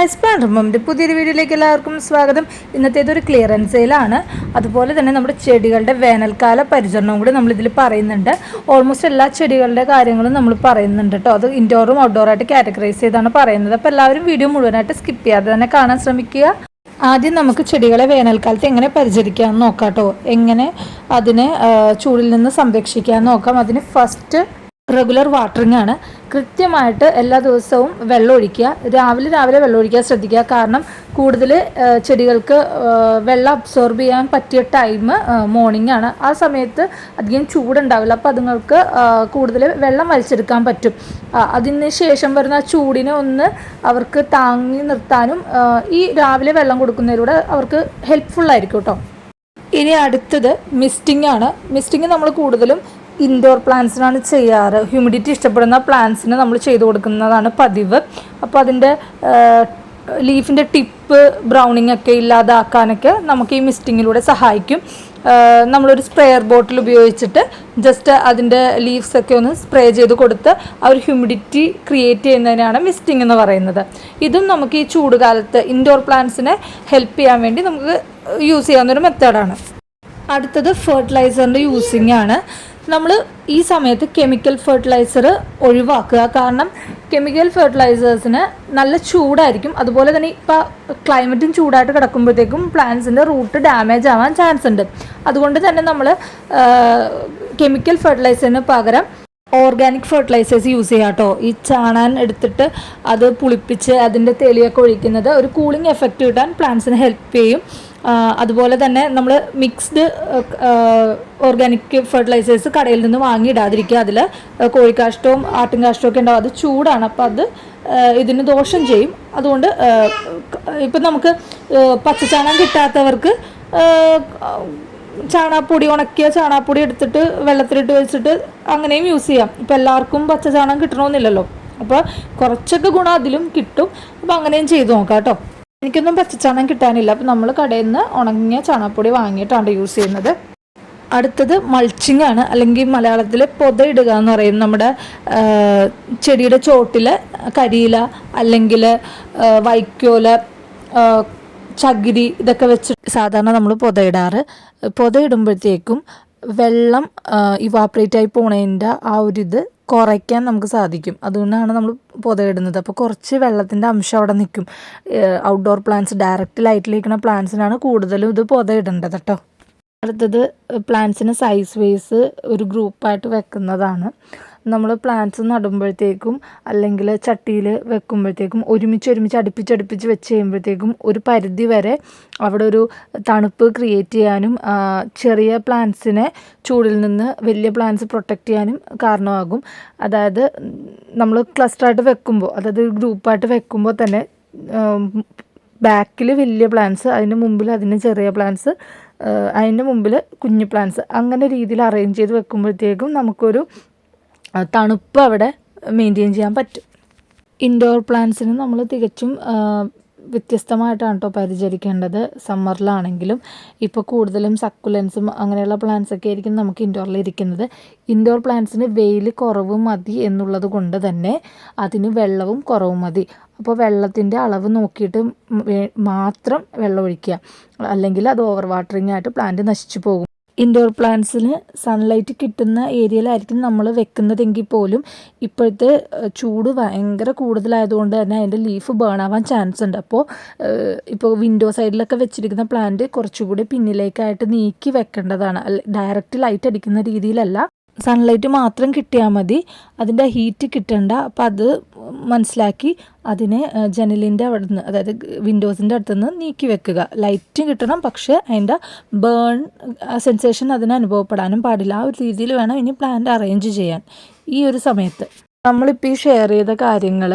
Guys പ്ലാൻഡർമോമിന്റെ പുതിയൊരു വീഡിയോയിലേക്ക് എല്ലാവർക്കും സ്വാഗതം. ഇന്നത്തേത് ഒരു ക്ലിയറൻസ് സെയിലാണ് അതുപോലെ തന്നെ നമ്മുടെ ചെടികളുടെ വേനൽക്കാല പരിചരണവും കൂടി നമ്മളിതിൽ പറയുന്നുണ്ട്. ഓൾമോസ്റ്റ് എല്ലാ ചെടികളുടെ കാര്യങ്ങളും നമ്മൾ പറയുന്നുണ്ട് കേട്ടോ. അത് ഇൻഡോറും ഔട്ട്ഡോറായിട്ട് കാറ്റഗറൈസ് ചെയ്താണ് പറയുന്നത്. അപ്പോൾ എല്ലാവരും വീഡിയോ മുഴുവനായിട്ട് സ്കിപ്പ് ചെയ്യാതെ തന്നെ കാണാൻ ശ്രമിക്കുക. ആദ്യം നമുക്ക് ചെടികളെ വേനൽക്കാലത്ത് എങ്ങനെ പരിചരിക്കാമെന്ന് നോക്കാം കേട്ടോ. എങ്ങനെ അതിനെ ചൂടിൽ നിന്ന് സംരക്ഷിക്കാമെന്ന് നോക്കാം. അതിന് ഫസ്റ്റ് റെഗുലർ വാട്ടറിംഗ് ആണ്. കൃത്യമായിട്ട് എല്ലാ ദിവസവും വെള്ളം ഒഴിക്കുക. രാവിലെ രാവിലെ വെള്ളം ഒഴിക്കാൻ ശ്രദ്ധിക്കുക. കാരണം കൂടുതൽ ചെടികൾക്ക് വെള്ളം അബ്സോർബ് ചെയ്യാൻ പറ്റിയ ടൈം മോർണിംഗ് ആണ്. ആ സമയത്ത് അധികം ചൂടുണ്ടാവില്ല. അപ്പോൾ അതുങ്ങൾക്ക് കൂടുതൽ വെള്ളം വലിച്ചെടുക്കാൻ പറ്റും. അതിന് ശേഷം വരുന്ന ചൂടിനെ ഒന്ന് അവർക്ക് താങ്ങി നിർത്താനും ഈ രാവിലെ വെള്ളം കൊടുക്കുന്നതിലൂടെ അവർക്ക് ഹെൽപ്ഫുൾ ആയിരിക്കും കേട്ടോ. ഇനി അടുത്തത് മിസ്റ്റിംഗ് ആണ്. മിസ്റ്റിംഗ് നമ്മൾ കൂടുതലും ഇൻഡോർ പ്ലാന്റ്സിനാണ് ചെയ്യാറ്. ഹ്യൂമിഡിറ്റി ഇഷ്ടപ്പെടുന്ന പ്ലാന്റ്സിന് നമ്മൾ ചെയ്തു കൊടുക്കുന്നതാണ് പതിവ്. അപ്പോൾ അതിന്റെ ലീഫിന്റെ ടിപ്പ് ബ്രൗണിങ് ഒക്കെ ഇല്ലാതാക്കാനൊക്കെ നമുക്ക് ഈ മിസ്റ്റിങ്ങിലൂടെ സഹായിക്കും. നമ്മളൊരു സ്പ്രേയർ ബോട്ടിൽ ഉപയോഗിച്ചിട്ട് ജസ്റ്റ് അതിന്റെ ലീവ്സ് ഒക്കെ ഒന്ന് സ്പ്രേ ചെയ്ത് കൊടുത്ത് ആ ഒരു ഹ്യൂമിഡിറ്റി ക്രിയേറ്റ് ചെയ്യുന്നതിനാണ് മിസ്റ്റിംഗ് എന്ന് പറയുന്നത്. ഇതും നമുക്ക് ഈ ചൂടുകാലത്ത് ഇൻഡോർ പ്ലാന്റ്സിനെ ഹെൽപ്പ് ചെയ്യാൻ വേണ്ടി നമുക്ക് യൂസ് ചെയ്യാവുന്ന ഒരു മെത്തേഡാണ് അടുത്തത് ഫെർട്ടിലൈസറിന്റെ യൂസിങ് ആണ്. നമ്മൾ ഈ സമയത്ത് കെമിക്കൽ ഫെർട്ടിലൈസർ ഒഴിവാക്കുക. കാരണം കെമിക്കൽ ഫെർട്ടിലൈസേഴ്സിന് നല്ല ചൂടായിരിക്കും. അതുപോലെ തന്നെ ഇപ്പോൾ ക്ലൈമറ്റും ചൂടായിട്ട് കിടക്കുമ്പോഴത്തേക്കും പ്ലാന്റ്സിന്റെ റൂട്ട് ഡാമേജ് ആവാൻ ചാൻസ് ഉണ്ട്. അതുകൊണ്ട് തന്നെ നമ്മൾ കെമിക്കൽ ഫെർട്ടിലൈസറിന് പകരം ഓർഗാനിക് ഫെർട്ടിലൈസേഴ്സ് യൂസ് ചെയ്യാം കേട്ടോ. ഈ ചാണാൻ എടുത്തിട്ട് അത് പുളിപ്പിച്ച് അതിന്റെ തെളിയൊക്കെ ഒഴിക്കുന്നത് ഒരു കൂളിംഗ് എഫക്റ്റ് കിട്ടാൻ പ്ലാന്റ്സിന് ഹെൽപ്പ് ചെയ്യും. അതുപോലെ തന്നെ നമ്മൾ മിക്സ്ഡ് ഓർഗാനിക് ഫെർട്ടിലൈസേഴ്സ് കടയിൽ നിന്ന് വാങ്ങിയിടാതിരിക്കുക. അതിൽ കോഴിക്കാഷ്ടവും ആട്ടിൻകാഷ്ടവും ഒക്കെ ഉണ്ടാവും. അത് ചൂടാണ്. അപ്പോൾ അത് ഇതിന് ദോഷം ചെയ്യും. അതുകൊണ്ട് ഇപ്പം നമുക്ക് പച്ചച്ചാണം കിട്ടാത്തവർക്ക് ചാണാപ്പൊടി ഉണക്കിയ ചാണാപ്പൊടി എടുത്തിട്ട് വെള്ളത്തിലിട്ട് വെച്ചിട്ട് അങ്ങനെയും യൂസ് ചെയ്യാം. ഇപ്പം എല്ലാവർക്കും പച്ച ചാണകം കിട്ടണമെന്നില്ലല്ലോ അപ്പോൾ കുറച്ചൊക്കെ ഗുണം അതിലും കിട്ടും. അപ്പോൾ അങ്ങനെയും ചെയ്തു നോക്കാം കേട്ടോ. എനിക്കൊന്നും പച്ചച്ചാണം കിട്ടാനില്ല. അപ്പം നമ്മൾ കടയിൽ നിന്ന് ഉണങ്ങിയ ചാണകപ്പൊടി വാങ്ങിയിട്ടാണ് യൂസ് ചെയ്യുന്നത്. അടുത്തത് മൾച്ചിങ് ആണ്. അല്ലെങ്കിൽ മലയാളത്തിൽ പൊതയിടുക എന്ന് പറയും. നമ്മുടെ ചെടിയുടെ ചോട്ടിൽ കരിയില അല്ലെങ്കിൽ വൈക്കോല ചകിരി ഇതൊക്കെ വെച്ച് സാധാരണ നമ്മൾ പൊതയിടാറ് പൊതയിടുമ്പോഴത്തേക്കും വെള്ളം ഇവാപ്രേറ്റ് ആയി പോണതിന്റെ ആ ഒരു ഇത് കുറയ്ക്കാൻ നമുക്ക് സാധിക്കും. അതുകൊണ്ടാണ് നമ്മൾ പൊതയിടുന്നത് അപ്പോൾ കുറച്ച് വെള്ളത്തിന്റെ അംശം അവിടെ നിൽക്കും. ഔട്ട്ഡോർ പ്ലാന്റ്സ് ഡയറക്റ്റ് ലൈറ്റിലിരിക്കുന്ന പ്ലാന്റ്സിനാണ് കൂടുതലും ഇത് പൊതയിടേണ്ടത് കേട്ടോ. അടുത്തത് പ്ലാന്റ്സിന് സൈസ് വൈസ് ഒരു ഗ്രൂപ്പായിട്ട് വെക്കുന്നതാണ്. നമ്മൾ പ്ലാന്റ്സ് നടുമ്പോഴത്തേക്കും അല്ലെങ്കിൽ ചട്ടിയിൽ വെക്കുമ്പോഴത്തേക്കും ഒരുമിച്ച് ഒരുമിച്ച് അടുപ്പിച്ച് അടുപ്പിച്ച് വെച്ച് കഴിയുമ്പോഴത്തേക്കും ഒരു പരിധി വരെ അവിടെ ഒരു തണുപ്പ് ക്രിയേറ്റ് ചെയ്യാനും ചെറിയ പ്ലാന്റ്സിനെ ചൂടിൽ നിന്ന് വലിയ പ്ലാന്റ്സ് പ്രൊട്ടക്റ്റ് ചെയ്യാനും കാരണമാകും. അതായത് നമ്മൾ ക്ലസ്റ്ററായിട്ട് വെക്കുമ്പോൾ അതായത് ഗ്രൂപ്പായിട്ട് വെക്കുമ്പോൾ തന്നെ ബാക്കിൽ വലിയ പ്ലാന്റ്സ് അതിന്റെ മുമ്പിൽ അതിന് ചെറിയ പ്ലാന്റ്സ് അതിന്റെ മുമ്പിൽ കുഞ്ഞു പ്ലാന്റ്സ് അങ്ങനെ രീതിയിൽ അറേഞ്ച് ചെയ്ത് വെക്കുമ്പോഴത്തേക്കും നമുക്കൊരു തണുപ്പ് അവിടെ മെയിന്റെയിൻ ചെയ്യാൻ പറ്റും. ഇൻഡോർ പ്ലാന്റ്സിന് നമ്മൾ തികച്ചും വ്യത്യസ്തമായിട്ടാണ് കേട്ടോ പരിചരിക്കേണ്ടത്. സമ്മറിലാണെങ്കിലും ഇപ്പോൾ കൂടുതലും സക്കുലൻസും അങ്ങനെയുള്ള പ്ലാന്റ്സ് ഒക്കെ ആയിരിക്കും നമുക്ക് ഇൻഡോറിൽ ഇരിക്കുന്നത്. ഇൻഡോർ പ്ലാന്റ്സിന് വെയിൽ കുറവ് മതി എന്നുള്ളത് കൊണ്ട് തന്നെ അതിന് വെള്ളവും കുറവ് മതി. അപ്പോൾ വെള്ളത്തിന്റെ അളവ് നോക്കിയിട്ട് മാത്രം വെള്ളം ഒഴിക്കുക. അല്ലെങ്കിൽ അത് ഓവർ വാട്ടറിങ് ആയിട്ട് പ്ലാന്റ് നശിച്ചു പോകും. ഇൻഡോർ പ്ലാന്റ്സിന് സൺലൈറ്റ് കിട്ടുന്ന ഏരിയയിലായിരിക്കും നമ്മൾ വെക്കുന്നതെങ്കിൽ പോലും ഇപ്പോഴത്തെ ചൂട് ഭയങ്കര കൂടുതലായതുകൊണ്ട് തന്നെ അതിന്റെ ലീഫ് ബേൺ ആവാൻ ചാൻസ് ഉണ്ട്. അപ്പോൾ ഇപ്പോൾ വിൻഡോ സൈഡിലൊക്കെ വെച്ചിരിക്കുന്ന പ്ലാന്റ് കുറച്ചുകൂടി പിന്നിലേക്കായിട്ട് നീക്കി വെക്കേണ്ടതാണ്. ഡയറക്റ്റ് ലൈറ്റ് അടിക്കുന്ന രീതിയിലല്ല. സൺലൈറ്റ് മാത്രം കിട്ടിയാൽ മതി. അതിന്റെ ഹീറ്റ് കിട്ടണ്ട. അപ്പോൾ അത് മനസ്സിലാക്കി അതിനെ ജനലിന്റെ അവിടെ നിന്ന് അതായത് വിൻഡോസിന്റെ അടുത്ത് നിന്ന് നീക്കി വെക്കുക. ലൈറ്റ് കിട്ടണം പക്ഷേ അതിന്റെ ബേൺ സെൻസേഷൻ അതിന് അനുഭവപ്പെടാനും പാടില്ല. ആ ഒരു രീതിയിൽ വേണം ഇനി പ്ലാന്റ് അറേഞ്ച് ചെയ്യാൻ ഈ ഒരു സമയത്ത്. നമ്മളിപ്പോൾ ഈ ഷെയർ ചെയ്ത കാര്യങ്ങൾ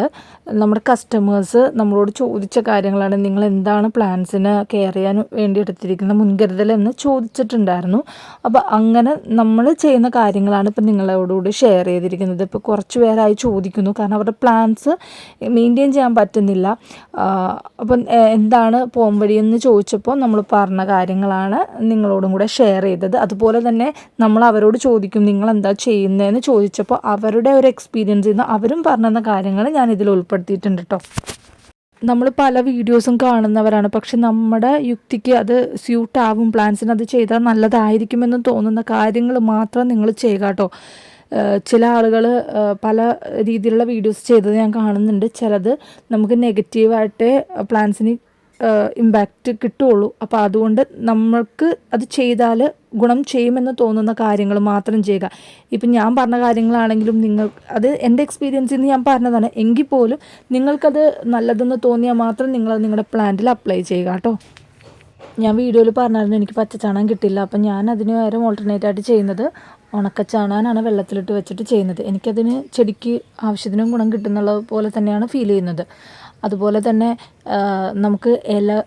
നമ്മുടെ കസ്റ്റമേഴ്സ് നമ്മളോട് ചോദിച്ച കാര്യങ്ങളാണ്. നിങ്ങൾ എന്താണ് പ്ലാൻസിന് കെയർ ചെയ്യാൻ വേണ്ടി എടുത്തിരിക്കുന്ന മുൻകരുതൽ എന്ന് ചോദിച്ചിട്ടുണ്ടായിരുന്നു. അപ്പോൾ അങ്ങനെ നമ്മൾ ചെയ്യുന്ന കാര്യങ്ങളാണ് ഇപ്പം നിങ്ങളോടുകൂടി ഷെയർ ചെയ്തിരിക്കുന്നത്. ഇപ്പോൾ കുറച്ച് പേരായി ചോദിക്കുന്നു. കാരണം അവരുടെ പ്ലാൻസ് മെയിന്റെയിൻ ചെയ്യാൻ പറ്റുന്നില്ല. അപ്പം എന്താണ് പോകാൻ വഴിയെന്ന് ചോദിച്ചപ്പോൾ നമ്മൾ പറഞ്ഞ കാര്യങ്ങളാണ് നിങ്ങളോടും കൂടെ ഷെയർ ചെയ്തത്. അതുപോലെ തന്നെ നമ്മൾ അവരോട് ചോദിക്കും നിങ്ങൾ എന്താ ചെയ്യുന്നതെന്ന്? ചോദിച്ചപ്പോൾ അവരുടെ ഒരു എക്സ്പീരിയൻസിൽ നിന്ന് അവരും പറഞ്ഞ കാര്യങ്ങൾ ഞാൻ ഇതിൽ ഉൾപ്പെടുത്തിയിട്ടുണ്ട് കേട്ടോ നമ്മൾ പല വീഡിയോസും കാണുന്നവരാണ്. പക്ഷെ നമ്മുടെ യുക്തിക്ക് അത് സ്യൂട്ട് ആവും പ്ലാൻസിന് അത് ചെയ്താൽ നല്ലതായിരിക്കുമെന്ന് തോന്നുന്ന കാര്യങ്ങൾ മാത്രം നിങ്ങൾ ചെയ്യുക കേട്ടോ ചില ആളുകൾ പല രീതിയിലുള്ള വീഡിയോസ് ചെയ്തത് ഞാൻ കാണുന്നുണ്ട്. ചിലത് നമുക്ക് നെഗറ്റീവായിട്ട് പ്ലാൻസിന് ഇമ്പാക്റ്റ് കിട്ടുള്ളൂ. അപ്പോൾ അതുകൊണ്ട് നമ്മൾക്ക് അത് ചെയ്താൽ ഗുണം ചെയ്യുമെന്ന് തോന്നുന്ന കാര്യങ്ങൾ മാത്രം ചെയ്യുക. ഇപ്പം ഞാൻ പറഞ്ഞ കാര്യങ്ങളാണെങ്കിലും നിങ്ങൾ അത് എന്റെ എക്സ്പീരിയൻസിൽ നിന്ന് ഞാൻ പറഞ്ഞതാണ്. എങ്കിൽ പോലും നിങ്ങൾക്കത് നല്ലതെന്ന് തോന്നിയാൽ മാത്രം നിങ്ങളത് നിങ്ങളുടെ പ്ലാന്റിൽ അപ്ലൈ ചെയ്യുക കേട്ടോ. ഞാൻ വീഡിയോയിൽ പറഞ്ഞായിരുന്നു എനിക്ക് പച്ചച്ചാണകം കിട്ടില്ല. അപ്പം ഞാൻ അതിന് വേറെ ഓൾട്ടർനേറ്റ് ആയിട്ട് ചെയ്യുന്നത് ഉണക്കച്ചാണാനാണ് വെള്ളത്തിലിട്ട് വെച്ചിട്ട് ചെയ്യുന്നത്. എനിക്കതിന് ചെടിക്ക് ആവശ്യത്തിനും ഗുണം കിട്ടുന്നുള്ള പോലെ തന്നെയാണ് ഫീൽ ചെയ്യുന്നത്. അതുപോലെ തന്നെ നമുക്ക് ഇല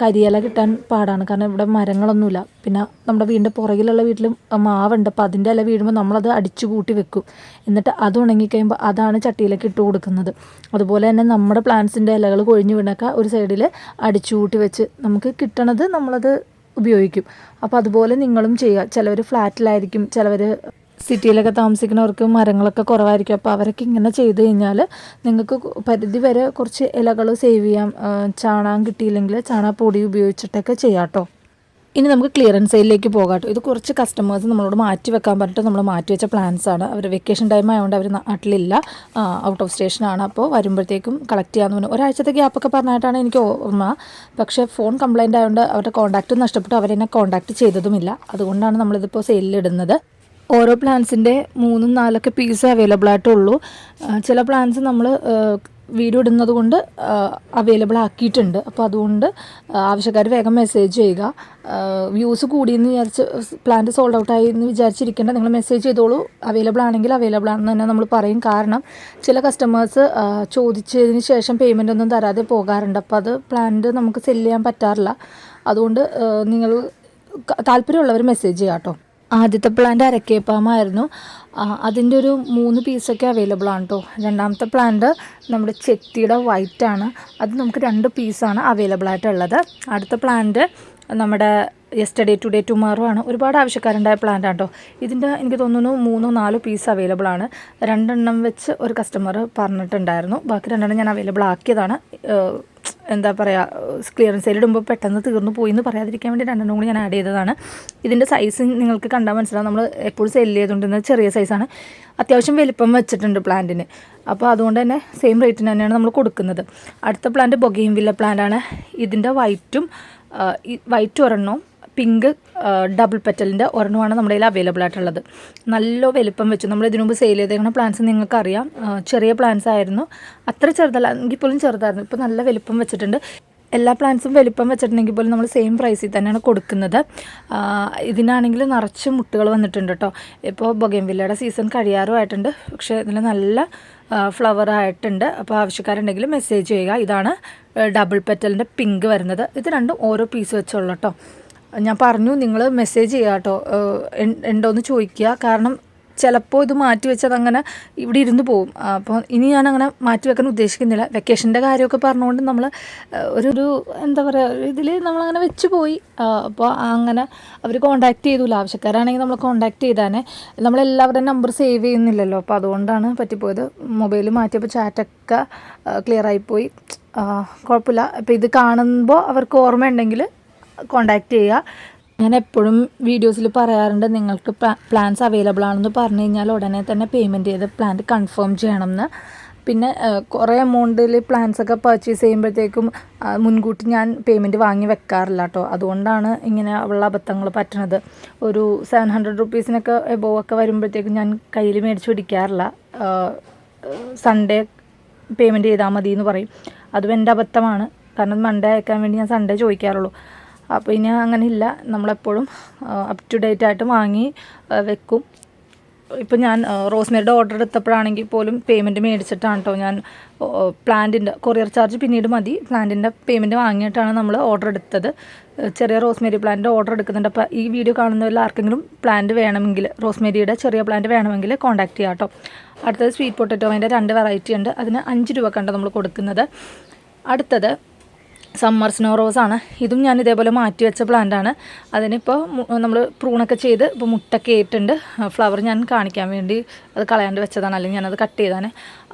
കരിയില കിട്ടാൻ പാടാണ്. കാരണം ഇവിടെ മരങ്ങളൊന്നുമില്ല. പിന്നെ നമ്മുടെ വീടിന്റെ പുറകിലുള്ള വീട്ടിലും മാവുണ്ട്. അപ്പോൾ അതിന്റെ ഇല വീഴുമ്പോൾ നമ്മളത് അടിച്ചു കൂട്ടി വെക്കും. എന്നിട്ട് അത് ഉണങ്ങിക്കഴിയുമ്പോൾ അതാണ് ചട്ടിയിലേക്ക് ഇട്ട് കൊടുക്കുന്നത്. അതുപോലെ തന്നെ നമ്മുടെ പ്ലാന്റ്സിന്റെ ഇലകൾ കൊഴിഞ്ഞു വീണൊക്കെ ഒരു സൈഡിൽ അടിച്ചു കൂട്ടി വെച്ച് നമുക്ക് കിട്ടണത് നമ്മളത് ഉപയോഗിക്കും. അപ്പോൾ അതുപോലെ നിങ്ങളും ചെയ്യുക. ചിലവർ ഫ്ലാറ്റിലായിരിക്കും ചിലവർ സിറ്റിയിലൊക്കെ താമസിക്കുന്നവർക്ക് മരങ്ങളൊക്കെ കുറവായിരിക്കും. അപ്പോൾ അവരൊക്കെ ഇങ്ങനെ ചെയ്ത് കഴിഞ്ഞാൽ നിങ്ങൾക്ക് പരിധി വരെ കുറച്ച് ഇലകൾ സേവ് ചെയ്യാം. ചാണകം കിട്ടിയില്ലെങ്കിൽ ചാണകപ്പൊടി ഉപയോഗിച്ചിട്ടൊക്കെ ചെയ്യാം കേട്ടോ. ഇനി നമുക്ക് ക്ലിയറൻസ് സെയിലിലേക്ക് പോകാം ഇത് കുറച്ച് കസ്റ്റമേഴ്സ് നമ്മളോട് മാറ്റി വെക്കാൻ പറഞ്ഞിട്ട് നമ്മൾ മാറ്റി വെച്ച പ്ലാൻസ് ആണ്. അവർ വെക്കേഷൻ ടൈം ആയതുകൊണ്ട് അവർ നാട്ടിലില്ല. ഔട്ട് ഓഫ് സ്റ്റേഷനാണ് അപ്പോൾ വരുമ്പോഴത്തേക്കും കളക്ട് ചെയ്യാമെന്ന് പറഞ്ഞു. ഒരാഴ്ചത്തെ ഗ്യാപ്പൊക്കെ പറഞ്ഞിട്ടാണ് എനിക്ക് ഓർമ്മ. പക്ഷേ ഫോൺ കംപ്ലൈന്റ് ആയതുകൊണ്ട് അവരുടെ കോൺടാക്റ്റ് നഷ്ടപ്പെട്ടു. അവരെന്നെ കോൺടാക്ട് ചെയ്തതുമില്ല. അതുകൊണ്ടാണ് നമ്മളിതിപ്പോൾ സെയിലിടുന്നത് ഓരോ പ്ലാന്റ്സിന്റെ മൂന്നും നാലൊക്കെ പീസ് അവൈലബിൾ ആയിട്ടുള്ളൂ. ചില പ്ലാന്റ്സ് നമ്മൾ വീഡിയോ ഇടുന്നത് കൊണ്ട് അവൈലബിൾ ആക്കിയിട്ടുണ്ട്. അപ്പോൾ അതുകൊണ്ട് ആവശ്യക്കാർ വേഗം മെസ്സേജ് ചെയ്യുക. വ്യൂസ് കൂടിയെന്ന് വിചാരിച്ച് പ്ലാന്റ് സോൾഡ് ഔട്ട് ആയി എന്ന് വിചാരിച്ചിരിക്കേണ്ട നിങ്ങൾ മെസ്സേജ് ചെയ്തോളൂ. അവൈലബിൾ ആണെങ്കിൽ അവൈലബിൾ ആണെന്ന് തന്നെ നമ്മൾ പറയും. കാരണം ചില കസ്റ്റമേഴ്സ് ചോദിച്ചതിന് ശേഷം പേയ്മെന്റ് ഒന്നും തരാതെ പോകാറുണ്ട്. അപ്പോൾ അത് പ്ലാന്റ് നമുക്ക് സെൽ ചെയ്യാൻ പറ്റാറില്ല. അതുകൊണ്ട് നിങ്ങൾ താല്പര്യമുള്ളവർ മെസ്സേജ് ചെയ്യാം കേട്ടോ. ആദ്യത്തെ പ്ലാന്റ് അരക്കേപ്പാമായിരുന്നു. അതിന്റെ ഒരു മൂന്ന് പീസൊക്കെ അവൈലബിൾ ആണ് കേട്ടോ രണ്ടാമത്തെ പ്ലാന്റ് നമ്മുടെ ചെത്തിയുടെ വൈറ്റ് ആണ്. അത് നമുക്ക് രണ്ട് പീസാണ് അവൈലബിൾ ആയിട്ടുള്ളത്. അടുത്ത പ്ലാന്റ് നമ്മുടെ യെസ്റ്റർഡേ ടുഡേ ടുമാറോ ആണ്. ഒരുപാട് ആവശ്യക്കാരുണ്ടായ പ്ലാന്റ് ആട്ടോ ഇതിന്റെ എനിക്ക് തോന്നുന്നു മൂന്നോ നാലോ പീസ് അവൈലബിൾ ആണ്. രണ്ടെണ്ണം വെച്ച് ഒരു കസ്റ്റമർ പറഞ്ഞിട്ടുണ്ടായിരുന്നു. ബാക്കി രണ്ടെണ്ണം ഞാൻ അവൈലബിൾ ആക്കിയതാണ്. എന്താ പറയുക ക്ലിയറൻസ് സെയിൽ ഇടുമ്പോൾ പെട്ടെന്ന് തീർന്നു പോയി എന്ന് പറയാതിരിക്കാൻ വേണ്ടി രണ്ടെണ്ണം കൂടി ഞാൻ ആഡ് ചെയ്തതാണ്. ഇതിന്റെ സൈസ് നിങ്ങൾക്ക് കണ്ടാൽ മനസ്സിലാവും. നമ്മൾ എപ്പോഴും സെല്ല് ചെയ്തുകൊണ്ടിരുന്നത് ചെറിയ സൈസാണ് അത്യാവശ്യം വലിപ്പം വെച്ചിട്ടുണ്ട് പ്ലാന്റിന് അപ്പോൾ അതുകൊണ്ട് തന്നെ സെയിം റേറ്റിന് തന്നെയാണ് നമ്മൾ കൊടുക്കുന്നത്. അടുത്ത പ്ലാന്റ് ബൊഗെയിം വില്ല പ്ലാന്റ് ആണ് ഇതിന്റെ വൈറ്റും വൈറ്റ് ഒരെണ്ണവും പിങ്ക് ഡബിൾ പെറ്റലിന്റെ ഒരെണ്ണമാണ് നമ്മുടെ കയ്യിൽ അവൈലബിൾ ആയിട്ടുള്ളത്. നല്ല വലുപ്പം വെച്ചു. നമ്മൾ ഇതിനു മുമ്പ് സെയിൽ ചെയ്തേക്കുന്ന പ്ലാന്റ്സ് നിങ്ങൾക്കറിയാം. ചെറിയ പ്ലാന്റ്സ് ആയിരുന്നു. അത്ര ചെറുതല്ല. എങ്കിൽ പോലും ചെറുതായിരുന്നു. ഇപ്പോൾ നല്ല വലുപ്പം വെച്ചിട്ടുണ്ട്. എല്ലാ പ്ലാന്റ്സും വലിപ്പം വെച്ചിട്ടുണ്ടെങ്കിൽ പോലും നമ്മൾ സെയിം പ്രൈസിൽ തന്നെയാണ് കൊടുക്കുന്നത്. ഇതിനാണെങ്കിൽ നിറച്ച് മുട്ടുകൾ വന്നിട്ടുണ്ട് കേട്ടോ ഇപ്പോൾ ബൊഗൻവില്ലയുടെ സീസൺ കഴിയാറുമായിട്ടുണ്ട്. പക്ഷേ ഇതിൽ നല്ല ഫ്ലവർ ആയിട്ടുണ്ട്. അപ്പോൾ ആവശ്യക്കാരുണ്ടെങ്കിൽ മെസ്സേജ് ചെയ്യുക. ഇതാണ് ഡബിൾ പെറ്റലിന്റെ പിങ്ക് വരുന്നത്. ഇത് രണ്ടും ഓരോ പീസ് വെച്ചുള്ളൂ കേട്ടോ ഞാൻ പറഞ്ഞു നിങ്ങൾ മെസ്സേജ് ചെയ്യുക കേട്ടോ. ഉണ്ടോയെന്ന് ചോദിക്കുക. കാരണം ചിലപ്പോൾ ഇത് മാറ്റി വെച്ചത് അങ്ങനെ ഇവിടെ ഇരുന്ന് പോകും അപ്പോൾ ഇനി ഞാൻ അങ്ങനെ മാറ്റി വെക്കാൻ ഉദ്ദേശിക്കുന്നില്ല. വെക്കേഷന്റെ കാര്യമൊക്കെ പറഞ്ഞുകൊണ്ട് നമ്മൾ ഒരു ഒരു എന്താ പറയുക ഇതിൽ നമ്മളങ്ങനെ വെച്ച് പോയി. അപ്പോൾ അങ്ങനെ അവർ കോൺടാക്ട് ചെയ്തില്ല ആവശ്യക്കാരാണെങ്കിൽ നമ്മൾ കോൺടാക്ട് ചെയ്താനേ. നമ്മളെല്ലാവരുടെയും നമ്പർ സേവ് ചെയ്യുന്നില്ലല്ലോ. അപ്പോൾ അതുകൊണ്ടാണ് പറ്റിപ്പോയത്. മൊബൈൽ മാറ്റിയപ്പോൾ ചാറ്റൊക്കെ ക്ലിയർ ആയിപ്പോയി. കുഴപ്പമില്ല അപ്പോൾ ഇത് കാണുമ്പോൾ അവർക്ക് ഓർമ്മയുണ്ടെങ്കിൽ കോണ്ടാക്ട് ചെയ്യുക. ഞാൻ എപ്പോഴും വീഡിയോസിൽ പറയാറുണ്ട് നിങ്ങൾക്ക് പ്ലാൻസ് അവൈലബിൾ ആണെന്ന് പറഞ്ഞു കഴിഞ്ഞാൽ ഉടനെ തന്നെ പേയ്മെന്റ് ചെയ്ത് പ്ലാൻ കൺഫേം ചെയ്യണം എന്ന് പിന്നെ കുറേ എമൗണ്ടിൽ പ്ലാൻസ് ഒക്കെ പർച്ചേസ് ചെയ്യുമ്പോഴത്തേക്കും മുൻകൂട്ടി ഞാൻ പേയ്മെന്റ് വാങ്ങി വെക്കാറില്ല കേട്ടോ അതുകൊണ്ടാണ് ഇങ്ങനെ ഉള്ള അബദ്ധങ്ങൾ പറ്റണത്. ഒരു സെവൻ ഹൺഡ്രഡ് റുപ്പീസിനൊക്കെ എബോവ് ഒക്കെ വരുമ്പോഴത്തേക്കും ഞാൻ കയ്യിൽ മേടിച്ച് പിടിക്കാറില്ല. സൺഡേ പേയ്മെന്റ് ചെയ്താൽ മതി എന്ന് പറയും. അതും എന്റെ അബദ്ധമാണ്. കാരണം മൺഡേ അയക്കാൻ വേണ്ടി ഞാൻ സൺഡേ ചോദിക്കാറുള്ളൂ. അപ്പോൾ ഇനി അങ്ങനെ ഇല്ല നമ്മളെപ്പോഴും അപ് ടു ഡേറ്റ് ആയിട്ട് വാങ്ങി വെക്കും. ഇപ്പോൾ ഞാൻ റോസ്മേരിയുടെ ഓർഡർ എടുത്തപ്പോഴാണെങ്കിൽ പോലും പേയ്മെന്റ് മേടിച്ചിട്ടാണ് കേട്ടോ ഞാൻ പ്ലാന്റിന്റെ കൊറിയർ ചാർജ് പിന്നീട് മതി. പ്ലാന്റിന്റെ പേയ്മെന്റ് വാങ്ങിയിട്ടാണ് നമ്മൾ ഓർഡർ എടുത്തത്. ചെറിയ റോസ്മേരി പ്ലാന്റ് ഓർഡർ എടുക്കുന്നുണ്ട്. അപ്പോൾ ഈ വീഡിയോ കാണുന്നവരിൽ ആർക്കെങ്കിലും പ്ലാന്റ് വേണമെങ്കിൽ റോസ്മേരിയുടെ ചെറിയ പ്ലാന്റ് വേണമെങ്കിൽ കോൺടാക്ട് ചെയ്യാം കേട്ടോ അടുത്തത് സ്വീറ്റ് പൊട്ടറ്റോ അതിന്റെ രണ്ട് വെറൈറ്റി ഉണ്ട്. അതിന് അഞ്ച് രൂപ കണ്ട് നമ്മൾ കൊടുക്കുന്നത്. അടുത്തത് സമ്മർ സ്നോ ആണ് ഇതും ഞാൻ ഇതേപോലെ മാറ്റി വെച്ച പ്ലാന്റ് ആണ്. അതിനിപ്പോൾ നമ്മൾ പ്രൂണൊക്കെ ചെയ്ത് ഇപ്പോൾ മുട്ടൊക്കെ ആയിട്ടുണ്ട്. ഫ്ലവർ ഞാൻ കാണിക്കാൻ വേണ്ടി അത് കളയാണ്ട് വെച്ചതാണ്. അല്ലെങ്കിൽ ഞാനത് കട്ട് ചെയ്താണ്.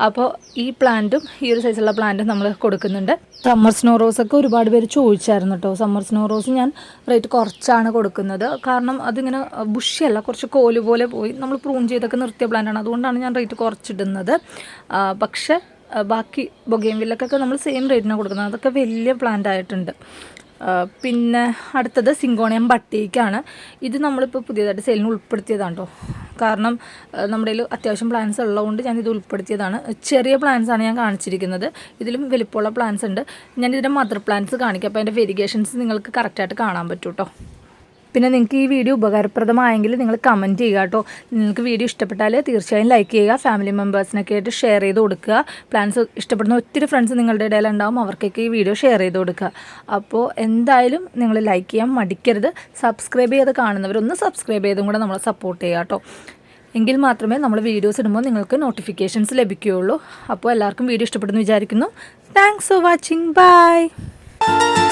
അപ്പോൾ ഈ പ്ലാന്റും ഈ ഒരു സൈസുള്ള പ്ലാന്റും നമ്മൾ കൊടുക്കുന്നുണ്ട്. സമ്മർ സ്നോ ഒക്കെ ഒരുപാട് പേര് ചോദിച്ചായിരുന്നു കേട്ടോ സമ്മർ സ്നോ റോസ് ഞാൻ റേറ്റ് കുറച്ചാണ് കൊടുക്കുന്നത്. കാരണം അതിങ്ങനെ ബുഷിയല്ല കുറച്ച് കോൽ പോലെ പോയി. നമ്മൾ പ്രൂൺ ചെയ്തൊക്കെ നിർത്തിയ പ്ലാന്റാണ് അതുകൊണ്ടാണ് ഞാൻ റേറ്റ് കുറച്ചിടുന്നത്. പക്ഷേ ബാക്കി ബൊഗേൻവില്ലക്കൊക്കെ നമ്മൾ സെയിം റേറ്റിനാണ് കൊടുക്കുന്നത്. അതൊക്കെ വലിയ പ്ലാന്റ് ആയിട്ടുണ്ട്. പിന്നെ അടുത്തത് സിങ്കോണിയം ബട്ടിക്കാണ്. ഇത് നമ്മളിപ്പോൾ പുതിയതായിട്ട് സെയിലിന് ഉൾപ്പെടുത്തിയതാണ് കേട്ടോ കാരണം നമ്മുടെ കയ്യിൽ അത്യാവശ്യം പ്ലാൻസ് ഉള്ളതുകൊണ്ട് ഞാൻ ഇത് ഉൾപ്പെടുത്തിയതാണ്. ചെറിയ പ്ലാൻസ് ആണ് ഞാൻ കാണിച്ചിരിക്കുന്നത്. ഇതിലും വലിപ്പമുള്ള പ്ലാൻസ് ഉണ്ട്. ഞാൻ ഇതിന്റെ മദർ പ്ലാൻസ് കാണിക്കാം. അപ്പോൾ അതിന്റെ വെരിഗേഷൻസ് നിങ്ങൾക്ക് കറക്റ്റായിട്ട് കാണാൻ പറ്റും കേട്ടോ പിന്നെ നിങ്ങൾക്ക് ഈ വീഡിയോ ഉപകാരപ്രദമായെങ്കിൽ നിങ്ങൾ കമന്റ് ചെയ്യുക കേട്ടോ. നിങ്ങൾക്ക് വീഡിയോ ഇഷ്ടപ്പെട്ടാൽ തീർച്ചയായും ലൈക്ക് ചെയ്യുക ഫാമിലി മെമ്പേഴ്സിനൊക്കെ ആയിട്ട് ഷെയർ ചെയ്ത് കൊടുക്കുക. പ്ലാൻസ് ഇഷ്ടപ്പെടുന്ന ഒത്തിരി ഫ്രണ്ട്സ് നിങ്ങളുടെ ഇടയിൽ ഉണ്ടാവും അവർക്കൊക്കെ ഈ വീഡിയോ ഷെയർ ചെയ്ത് കൊടുക്കുക. അപ്പോൾ എന്തായാലും നിങ്ങൾ ലൈക്ക് ചെയ്യാൻ മടിക്കരുത്. സബ്സ്ക്രൈബ് ചെയ്ത് കാണുന്നവരൊന്ന് സബ്സ്ക്രൈബ് ചെയ്തും കൂടെ നമ്മളെ സപ്പോർട്ട് ചെയ്യുക കേട്ടോ. എങ്കിൽ മാത്രമേ നമ്മൾ വീഡിയോസ് ഇടുമ്പോൾ നിങ്ങൾക്ക് നോട്ടിഫിക്കേഷൻസ് ലഭിക്കുകയുള്ളൂ. അപ്പോൾ എല്ലാവർക്കും വീഡിയോ ഇഷ്ടപ്പെടുന്നു വിചാരിക്കുന്നു. Thanks for watching bye